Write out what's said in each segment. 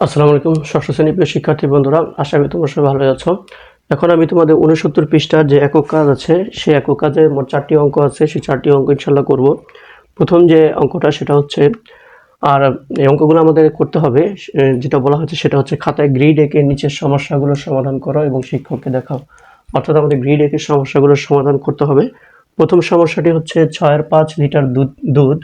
আসসালামু আলাইকুম, ষষ্ঠ শ্রেণি প্রিয় শিক্ষার্থী বন্ধুরা, আশা করি তোমরা সবাই ভালো আছো। এখন আমি তোমাদের উনসত্তর পৃষ্ঠার যে একক কাজ আছে, সেই একক কাজে মোট চারটি অঙ্ক আছে, সেই চারটি অঙ্ক ইনশাল্লাহ করব। প্রথম যে অঙ্কটা, সেটা হচ্ছে, আর এই অঙ্কগুলো আমাদের করতে হবে যেটা বলা হচ্ছে সেটা হচ্ছে খাতায় গ্রিড এঁকে নিচের সমস্যাগুলো সমাধান করো এবং শিক্ষককে দেখাও। অর্থাৎ আমাদের গ্রিড এঁকে সমস্যাগুলোর সমাধান করতে হবে। প্রথম সমস্যাটি হচ্ছে, ছয়ের পাঁচ লিটার দুধ দুধ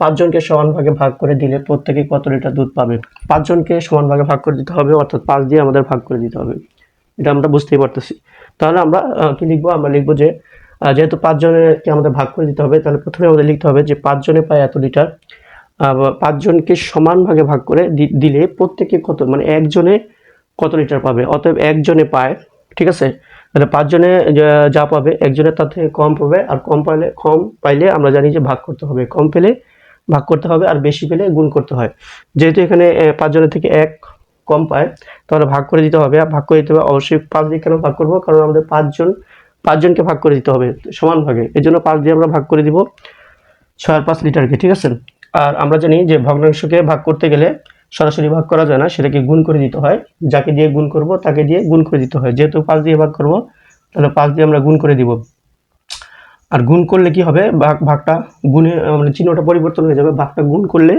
পাঁচজনকে সমান ভাগে করে দিলে প্রত্যেকে কত লিটার দুধ পাবে? পাঁচজনকে সমান ভাগে করে দিতে হবে, অর্থাৎ পাঁচ দিয়ে আমাদের ভাগ করে দিতে হবে। এটা আমরা বুঝতেই পারতেছি। তাহলে আমরা কি লিখব? আমরা লিখব যে যেহেতু পাঁচজনকে আমাদের ভাগ করে দিতে হবে, তাহলে প্রথমে আমাদের লিখতে হবে যে পাঁচজনে পায় এত লিটার। পাঁচজনকে সমান ভাগে করে দিলে প্রত্যেকে কত মানে একজনে কত লিটার পাবে? অতএব একজনে পায়, ঠিক আছে? তাহলে পাঁচজনে যা পাবে, একজনের তার থেকে কম পাবে, আর কম পাইলে কম পাইলে আমরা জানি যে ভাগ করতে হবে। কম পেলে ভাগ করতে হবে আর বেশি পেলে গুণ করতে হয়। যেহেতু এখানে পাঁচজনের থেকে এক কম পায় তাহলে ভাগ করে দিতে হবে। ভাগ করে দিতে হবে অবশ্যই পাঁচ দিয়ে কেন ভাগ করব? কারণ আমাদের পাঁচজন, পাঁচজনকে ভাগ করে দিতে হবে সমান ভাগে। এই জন্য পাঁচ দিয়ে আমরা ভাগ করে দিব ছয় আর পাঁচ লিটারকে, ঠিক আছে? আর আমরা জানি যে ভগ্নাংশকে ভাগ করতে গেলে সরাসরি ভাগ করা যায় না, সেটাকে গুণ করে দিতে হয়। যাকে দিয়ে গুণ করব, তাকে দিয়ে গুণ করে দিতে হয়। যেহেতু পাঁচ দিয়ে ভাগ করব, তাহলে পাঁচ দিয়ে আমরা গুণ করে দিব। আর গুণ করলে কি হবে? ভাগ, ভাগটা গুণে মানে চিহ্নটা পরিবর্তন হয়ে যাবে। ভাগটা গুণ করলে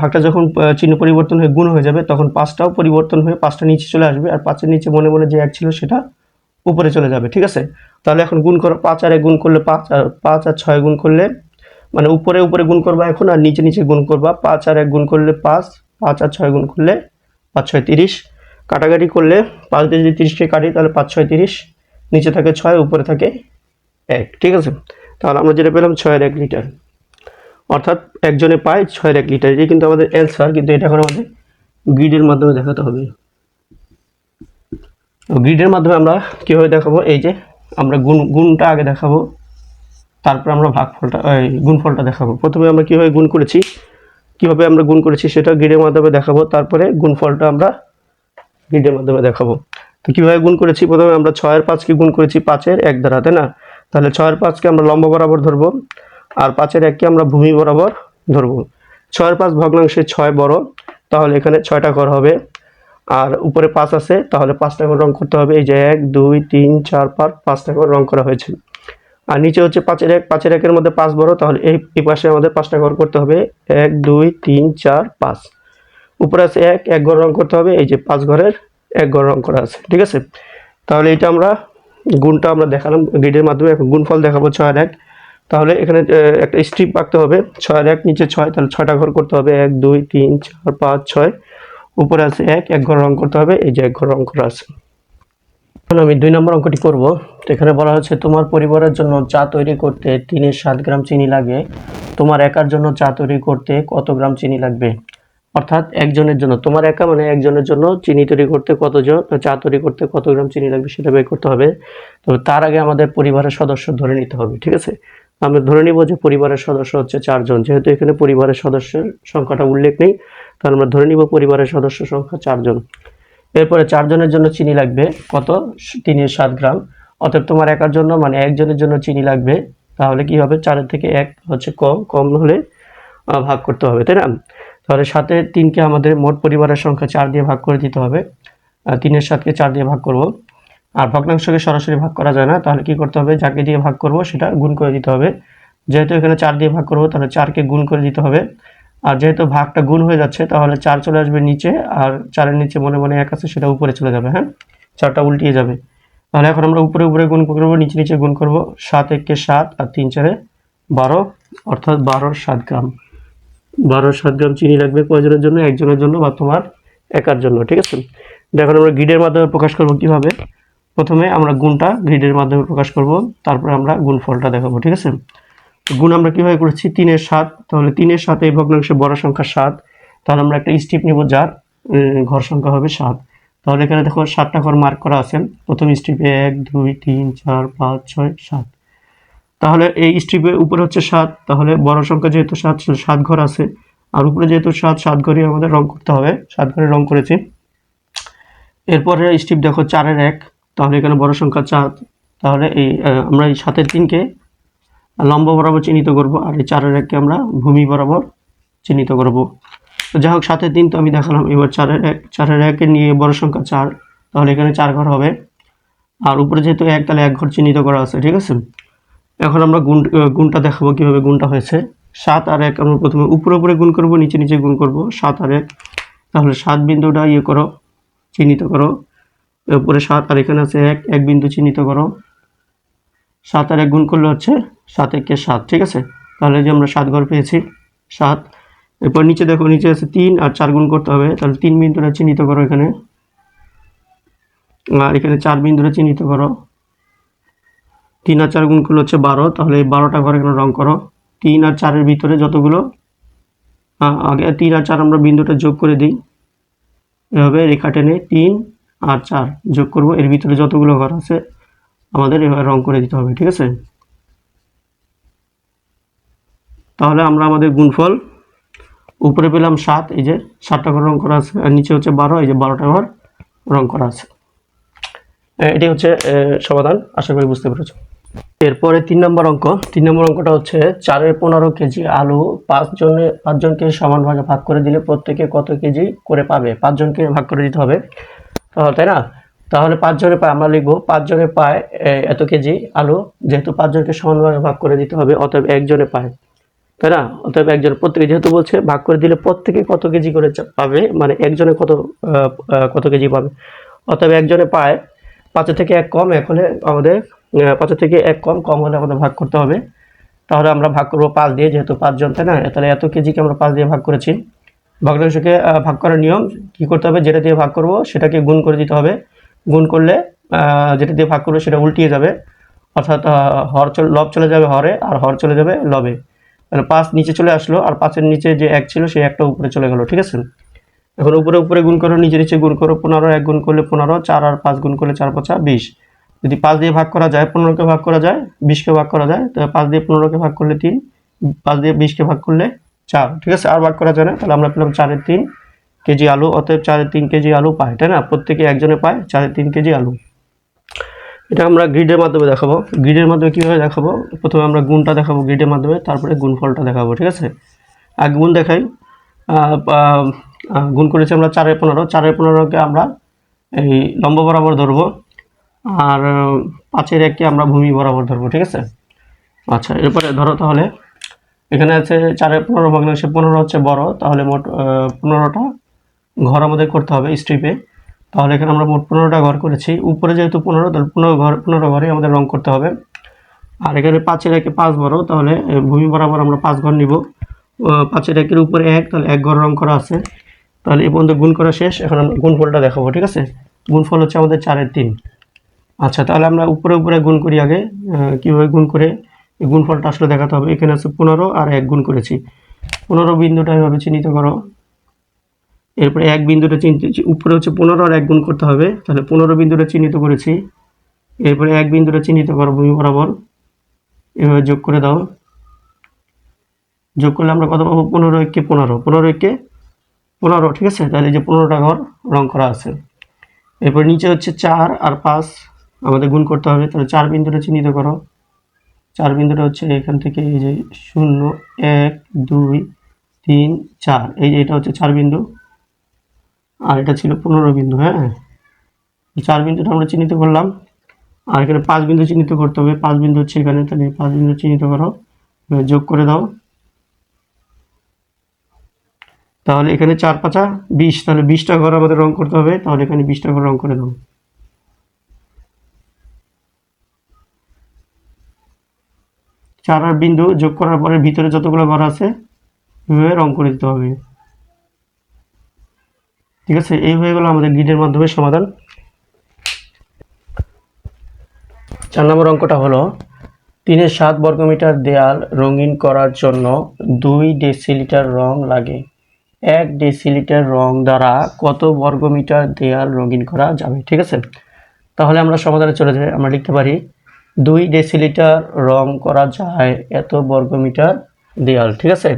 ভাগটা যখন চিহ্ন পরিবর্তন হয়ে গুণ হয়ে যাবে, তখন পাঁচটাও পরিবর্তন হয়ে পাঁচটা নিচে চলে আসবে আর পাঁচের নিচে মনে মনে যে এক ছিল সেটা উপরে চলে যাবে, ঠিক আছে? তাহলে এখন গুণ করো, পাঁচ আর এক গুণ করলে পাঁচ, আর পাঁচ আর ছয় গুণ করলে মানে উপরে উপরে গুণ করবা এখন আর নিচে নিচে গুণ করবা। পাঁচ আর এক গুণ করলে পাঁচ পাঁচ আর ছয় গুণ করলে পাঁচ ছয় তিরিশ। কাটাকাটি করলে পাঁচ দিয়ে যদি তিরিশকে কাটি, তাহলে পাঁচ ছয় তিরিশ। নিচে থাকে ছয়, উপরে থাকে এক, ঠিক আছে? তাহলে আমরা যেটা পেলাম ছয়ের এক লিটার। অর্থাৎ একজনে পায় ছয়ের এক লিটার। এটাই কিন্তু আমাদের অ্যান্সার কিন্তু এটা এখন আমাদের গ্রিডের মাধ্যমে দেখাতে হবে। গ্রিডের মাধ্যমে আমরা কীভাবে দেখাবো? এই যে আমরা গুণ, গুণটা আগে দেখাবো। তারপর আমরা ভাগফলটা গুণফলটা দেখাবো। প্রথমে আমরা কীভাবে গুণ করেছি? কীভাবে আমরা গুণ করেছি সেটা গ্রিডের মাধ্যমে দেখাবো। তারপরে গুণফলটা আমরা গ্রিডের মাধ্যমে দেখাবো। তো কীভাবে গুণ করেছি? প্রথমে আমরা ছয়ের পাঁচকে গুণ করেছি পাঁচের এক দ্বারা, তাই না? তাহলে ছয়ের পাঁচকে আমরা লম্ব বরাবর ধরবো, আর পাঁচের এককে আমরা ভূমি বরাবর ধরবো। ছয়ের পাঁচ ভগ্নাংশে ছয় বড়, তাহলে এখানে ছয়টা ঘর হবে। আর উপরে পাঁচ আছে, তাহলে পাঁচটা করে রং করতে হবে। এই যে এক, দুই, তিন, চার, পাঁচ, পাঁচটা করে রং করা হয়েছে। আর নিচে হচ্ছে পাঁচের এক, পাঁচের একের মধ্যে পাঁচ বড়, তাহলে এই এই পাশে আমাদের পাঁচটা ঘর করতে হবে। এক, দুই, তিন, চার, পাঁচ। উপরে আছে এক এক ঘর রং করতে হবে। এই যে পাঁচ ঘরের এক ঘর রং করা আছে। ঠিক আছে? তাহলে এটা আমরা গুণটা আমরা দেখালাম গ্রিডের মাধ্যমে এখন গুণফল দেখাবো ছয় এক তাহলে এখানে একটা স্ট্রিপ আঁকতে হবে, ছয় এক নিচে ছয়, তাহলে ছয়টা ঘর করতে হবে, এক, দুই, তিন, চার, পাঁচ, ছয়। উপরে আছে এক এক ঘর রং করতে হবে, এই যে এক ঘর রং করা আছে। এখন আমি দুই নম্বর অঙ্কটি করব। এখানে বলা হচ্ছে, তোমার পরিবারের জন্য চা তৈরি করতে তিনের সাত গ্রাম চিনি লাগে। তোমার একার জন্য চা তৈরি করতে কত গ্রাম চিনি লাগবে? অর্থাৎ একজনের জন্য, তোমার একা মানে একজনের জন্য চিনি তৈরি করতে কতজন, চা তৈরি করতে কত গ্রাম চিনি লাগবে সেটা বের করতে হবে। তবে তার আগে আমাদের পরিবারের সদস্য ধরে নিতে হবে, ঠিক আছে? আমরা ধরে নিব যে পরিবারের সদস্য হচ্ছে চারজন, যেহেতু এখানে পরিবারের সদস্যের সংখ্যাটা উল্লেখ নেই তাহলে আমরা ধরে নিব পরিবারের সদস্য সংখ্যা চারজন। এরপরে চারজনের জন্য চিনি লাগবে কত? তিনের সাত গ্রাম। অতএব তোমার একার জন্য মানে একজনের জন্য চিনি লাগবে, তাহলে কি হবে? চারের থেকে এক হচ্ছে কম কম হলে ভাগ করতে হবে, তাই না? তাহলে সাথে তিনকে আমাদের মোট পরিবারের সংখ্যা চার দিয়ে ভাগ করে দিতে হবে। তিনের সাতকে চার দিয়ে ভাগ করব। আর ভগ্নাংশকে সরাসরি ভাগ করা যায় না, তাহলে কি করতে হবে? যাকে দিয়ে ভাগ করব সেটা গুণ করে দিতে হবে। যেহেতু এখানে চার দিয়ে ভাগ করব, তাহলে চারকে গুণ করে দিতে হবে। আর যেহেতু ভাগটা গুণ হয়ে যাচ্ছে, তাহলে চার চলে আসবে নিচে, আর চারের নিচে মনে মনে এক আছে, সেটা উপরে চলে যাবে হ্যাঁ? চারটা উল্টিয়ে যাবে। তাহলে এখন আমরা উপরে উপরে গুণ করব, নিচে নিচে গুণ করব। সাত একে সাত আর তিন চারে বারো, অর্থাৎ বারোর সাত গ্রাম। বারোর সাত গ্রাম চিনি লাগবে কয়জনের জন্য, একজনের জন্য বা তোমার একার জন্য, ঠিক আছে? দেখুন, আমরা গ্রিডের মাধ্যমে প্রকাশ করব কীভাবে? প্রথমে আমরা গুণটা গ্রিডের মাধ্যমে প্রকাশ করব, তারপরে আমরা গুণফলটা দেখাবো, ঠিক আছে? গুণ আমরা কীভাবে করেছি? তিনের সাত, তাহলে তিনের সাথে এই ভগ্নাংশে বড় সংখ্যা সাত, তাহলে আমরা একটা স্টিপ নিব যার ঘর সংখ্যা হবে সাত। তাহলে এখানে দেখো সাতটা ঘর মার্ক করা আছে। প্রথম স্ট্রিপে এক, দুই, তিন, চার, পাঁচ, ছয়, সাত। তাহলে এই স্ট্রিপের উপরে হচ্ছে সাত, তাহলে বড় সংখ্যা যেহেতু সাত সাত ঘর আছে। আর উপরে যেহেতু সাত সাত ঘরই আমাদের রং করতে হবে। সাত ঘরে রং করেছি। এরপরে স্ট্রিপ দেখো চারের এক, তাহলে এখানে বড় সংখ্যা চার। তাহলে এই আমরা এই সাতের তিনকে লম্ব বরাবর চিহ্নিত করব, আর এই চারের এককে আমরা ভূমি বরাবর চিহ্নিত করব। তো যাই হোক, সাতের তিন তো আমি দেখালাম। এবার চারের এক, চারের একে নিয়ে বড় সংখ্যা চার, তাহলে এখানে চার ঘর হবে। আর উপরে যেহেতু এক, তাহলে এক ঘর চিহ্নিত করা আছে, ঠিক আছে? এখন আমরা গুণ গুণটা দেখাবো কীভাবে গুণটা হয়েছে। সাত আর এক আমরা প্রথমে উপরে উপরে গুণ করব, নিচে নিচে গুণ করব। সাত আর এক, তাহলে সাত বিন্দুটা ইয়ে করো, চিহ্নিত করো। উপরে সাত আর এখানে আছে এক এক বিন্দু চিহ্নিত করো। সাত আর এক গুণ করলে হচ্ছে সাত একে সাত, ঠিক আছে? তাহলে যে আমরা সাত ঘর পেয়েছি, সাত। এরপর নিচে দেখো, নিচে আছে তিন আর চার গুণ করতে হবে, তাহলে তিন বিন্দুটা চিহ্নিত করো এখানে। আর এখানে চার বিন্দুটা চিহ্নিত করো। তিন আর চার গুণ করলে হচ্ছে বারো, তাহলে এই বারোটা ঘরে এখানে রং করো? তিন আর চারের ভিতরে যতগুলো আগে তিন আর চার আমরা বিন্দুটা যোগ করে দিই। এভাবে রেখা টেনে তিন আর চার যোগ করব। এর ভিতরে যতগুলো ঘর আছে, আমাদের এভাবে রং করে দিতে হবে, ঠিক আছে? তাহলে আমরা আমাদের গুণফল উপরে পেলাম সাত, এই যে সাতটা ঘর রং করা আছে, আর নিচে হচ্ছে বারো, এই যে বারোটা ঘর রং করা আছে। এটি হচ্ছে সমাধান। আশা করি বুঝতে পেরেছ। এরপরে তিন নম্বর অঙ্ক। তিন নম্বর অঙ্কটা হচ্ছে, চারের পনেরো কেজি আলু পাঁচজনে পাঁচজনকে সমান ভাগে ভাগ করে দিলে প্রত্যেকে কত কেজি করে পাবে? পাঁচজনকে ভাগ করে দিতে হবে। তাই না? তাহলে পাঁচজনে পায়, আমরা লিখব পাঁচজনে পায় এত কেজি আলু, যেহেতু পাঁচজনকে সমান ভাগে করে দিতে হবে, অতএব একজনে পায়। তাই না? অতএব একজন প্রত্যেকে যেহেতু বলছে, ভাগ করে দিলে প্রত্যেকে কত কেজি করে পাবে? মানে একজনে কত কত কেজি পাবে? অতএব একজনে পায় পাঁচের থেকে এক কম হলে আমাদের পাঁচের থেকে এক কম কম হলে আমাদের ভাগ করতে হবে। তাহলে আমরা ভাগ করব পাঁচ দিয়ে, যেহেতু পাঁচজন তাই না? তাহলে এত কেজিকে আমরা পাঁচ দিয়ে ভাগ করেছি। ভগ্নাংশকে ভাগ করার নিয়ম কি করতে হবে? যেটা দিয়ে ভাগ করব সেটাকে গুণ করে দিতে হবে। গুণ করলে যেটা দিয়ে ভাগ করব সেটা উল্টিয়ে যাবে। অর্থাৎ হর চল, লব চলে যাবে হরে, আর হর চলে যাবে লবে। তাহলে পাঁচ নিচে চলে আসলো, আর পাঁচের নিচে যে এক ছিল, সেই একটা উপরে চলে গেল, ঠিক আছে? এখন উপরে উপরে গুণ করো, নিচে নিচে গুণ করো, পনেরো এক গুণ করলে পনেরো, চার আর পাঁচ গুণ করলে চার পাঁচা বিশ। যদি পাঁচ দিয়ে ভাগ করা যায়, পনেরোকে ভাগ করা যায়, বিশকে ভাগ করা যায়, তাহলে পাঁচ দিয়ে পনেরোকে ভাগ করলে তিন, পাঁচ দিয়ে বিশকে ভাগ করলে চার। ঠিক আছে? আর ভাগ করা যায় না, তাহলে আমরা পেলাম চারের তিন কেজি আলু, অতএব চারের তিন কেজি আলু পায়, তাই না? প্রত্যেকে একজনে পায়, চারের তিন কেজি আলু। এটা আমরা গ্রিডের মাধ্যমে দেখাবো। গ্রিডের মাধ্যমে কীভাবে দেখাবো? প্রথমে আমরা গুণটা দেখাবো গ্রিডের মাধ্যমে, তারপরে গুণফলটা দেখাবো, ঠিক আছে? আগে গুণ দেখাই গুণ করেছি আমরা চারের পনেরো। চারের পনেরোকে আমরা এই লম্ব বরাবর ধরবো আর পাঁচের এককে আমরা ভূমি বরাবর ধরবো, ঠিক আছে? আচ্ছা এরপরে ধরো তাহলে, এখানে আছে চারের পনেরো ভগ্নাংশে পনেরো হচ্ছে বড়, তাহলে মোট পনেরোটা ঘর আমাদের করতে হবে স্ট্রিপে তাহলে এখানে আমরা মোট পনেরোটা ঘর করেছি। উপরে যেহেতু পনেরো, তাহলে পনেরো ঘর, পনেরো ঘরে আমাদের রং করতে হবে। আর এখানে পাঁচের একে পাঁচ বড়, তাহলে ভূমি বরাবর আমরা পাঁচ ঘর নিব। পাঁচের একের উপরে এক, তাহলে এক ঘর রং করা আছে। তাহলে এই পর্যন্ত গুণ করা শেষ। এখন আমরা গুণফলটা দেখাবো, ঠিক আছে? গুণফল হচ্ছে আমাদের চারের তিন। আচ্ছা তাহলে আমরা উপরে উপরে গুণ করি আগে। কীভাবে গুণ করে? এই গুণফলটা আসলে দেখাতে হবে। এখানে আছে পনেরো আর এক গুণ করেছি। পনেরো বিন্দুটা এভাবে চিহ্নিত করো। এরপরে এক বিন্দুটা চিহ্নিত উপরে হচ্ছে পনেরো আর এক গুণ করতে হবে। তাহলে পনেরো বিন্দুটা চিহ্নিত করেছি। এরপরে এক বিন্দুটা চিহ্নিত করো ভূমি বরাবর। এভাবে যোগ করে দাও। যোগ করলে আমরা কত পাবো? পনেরো একে পনেরো। পনেরো একে পনেরো, ঠিক আছে? তাহলে যে পনেরোটা ঘর রং করা আছে। এরপর নিচে হচ্ছে চার আর পাঁচ, আমাদের গুণ করতে হবে। তাহলে চার বিন্দুটা চিহ্নিত করো। চার বিন্দুটা হচ্ছে এখান থেকে এই যে শূন্য, এক, দুই, তিন, চার। এই যে এটা হচ্ছে চার বিন্দু। আর এটা ছিল পনেরো বিন্দু হ্যাঁ? চার বিন্দুটা আমরা চিহ্নিত করলাম। আর এখানে পাঁচ বিন্দু চিহ্নিত করতে হবে। পাঁচ বিন্দু হচ্ছে এখানে, তাহলে পাঁচ বিন্দু চিহ্নিত করো। যোগ করে দাও। তাহলে এখানে চার পাঁচা বিশ, তাহলে বিশটা ঘর আমাদের রং করতে হবে, তাহলে এখানে বিশটা ঘর রং করে দেবো চার আর বিন্দু যোগ করার পরে ভিতরে যতগুলো ঘর আছে, এভাবে রং করে দিতে হবে। ঠিক আছে, এই হয়ে গেল আমাদের গ্রিডের মাধ্যমে সমাধান। চার নম্বর অঙ্কটা হলো, তিনের সাত বর্গমিটার দেয়াল রঙিন করার জন্য দুই ডেসিলিটার রং লাগে। এক ডেসিলিটার রং দ্বারা কত বর্গমিটার দেয়াল রঙিন করা যাবে ঠিক আছে? তাহলে আমরা সমাধানে চলে যাই আমরা লিখতে পারি দুই ডেসিলিটার রং করা যায় এত বর্গমিটার দেয়াল ঠিক আছে?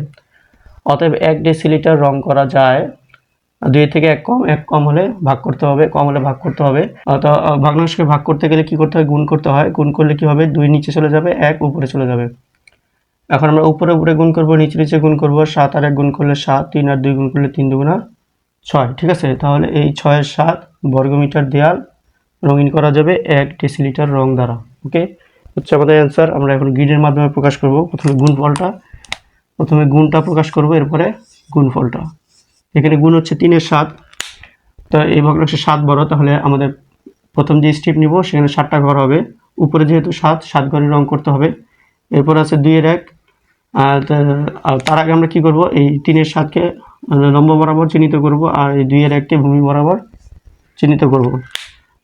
অতএব এক ডেসিলিটার রং করা যায় দুই থেকে এক কম এক কম হলে ভাগ করতে হবে কম হলে ভাগ করতে হবে। আহ, ভগ্নাংশকে ভাগ করতে গেলে কি করতে হয়? গুণ করতে হয়। গুণ করলে কি হবে? দুই নিচে চলে যাবে এক উপরে চলে যাবে। এখন আমরা উপরে উপরে গুণ করব, নিচে নিচে গুণ করব, সাত আর এক গুণ করলে সাত, তিন আর দুই গুণ করলে তিন দুগুণা ছয়, ঠিক আছে? তাহলে এই ছয়ের সাত বর্গমিটার দেয়াল রঙিন করা যাবে এক ডেসিলিটার রং দ্বারা, ওকে? হচ্ছে আমাদের অ্যান্সার আমরা এখন গ্রিডের মাধ্যমে প্রকাশ করব, প্রথমে গুণফলটা প্রথমে গুণটা প্রকাশ করব, এরপরে গুণফলটা এখানে গুণ হচ্ছে তিনের সাত, তো এই ভগ্নাংশে সাত বড়, তাহলে আমাদের প্রথম যে স্টেপ নিব, সেখানে সাতটা ঘর হবে। উপরে যেহেতু সাত সাত ঘরের রং করতে হবে। এরপর আছে দুইয়ের এক। আর তার আগে আমরা কি করব? এই তিনের সাতকে লম্ব বরাবর চিহ্নিত করব আর এই দুইয়ের একটি ভূমি বরাবর চিহ্নিত করব।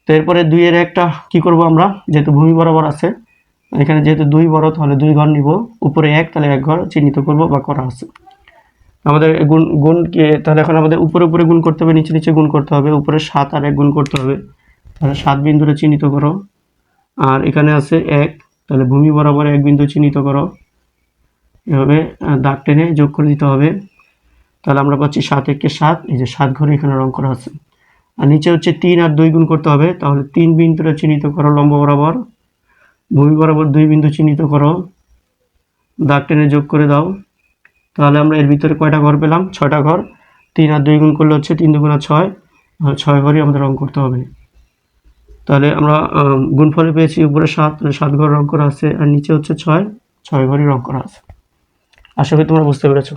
তো এরপরে দুইয়ের একটা কি করব আমরা? যেহেতু ভূমি বরাবর আছে, এখানে যেহেতু দুই বড়, তাহলে দুই ঘর নিব। উপরে এক, তাহলে এক ঘর চিহ্নিত করব বা করা আছে। আমাদের গুণ গুণকে তাহলে এখন আমাদের উপরে উপরে গুণ করতে হবে, নিচে নিচে গুণ করতে হবে, উপরে সাত আর এক গুণ করতে হবে। তাহলে সাত বিন্দুরে চিহ্নিত করো। আর এখানে আছে এক তাহলে ভূমি বরাবর এক বিন্দু চিহ্নিত করো। এভাবে দাগ টেনে যোগ করে দিতে হবে। তাহলে আমরা পাচ্ছি সাত একে সাত, এই যে সাত ঘরে এখানে রং করা আছে। আর নিচে হচ্ছে তিন আর দুই গুণ করতে হবে, তাহলে তিন বিন্দুটা চিহ্নিত করো লম্ব বরাবর। ভূমি বরাবর দুই বিন্দু চিহ্নিত করো। দাগ টেনে যোগ করে দাও। তাহলে আমরা এর ভিতরে কয়টা ঘর পেলাম? ছয়টা ঘর। তিন আর দুই গুণ করলে হচ্ছে তিন দুগুণা ছয়। ছয় ঘরই আমাদের রং করতে হবে। তাহলে আমরা আম, গুণফলে পেয়েছি উপরে সাত তাহলে সাত ঘর রং করা আছে আর নিচে হচ্ছে ছয় ছয় ঘরই রং করা আছে। আশা করি তোমরা বুঝতে পেরেছ।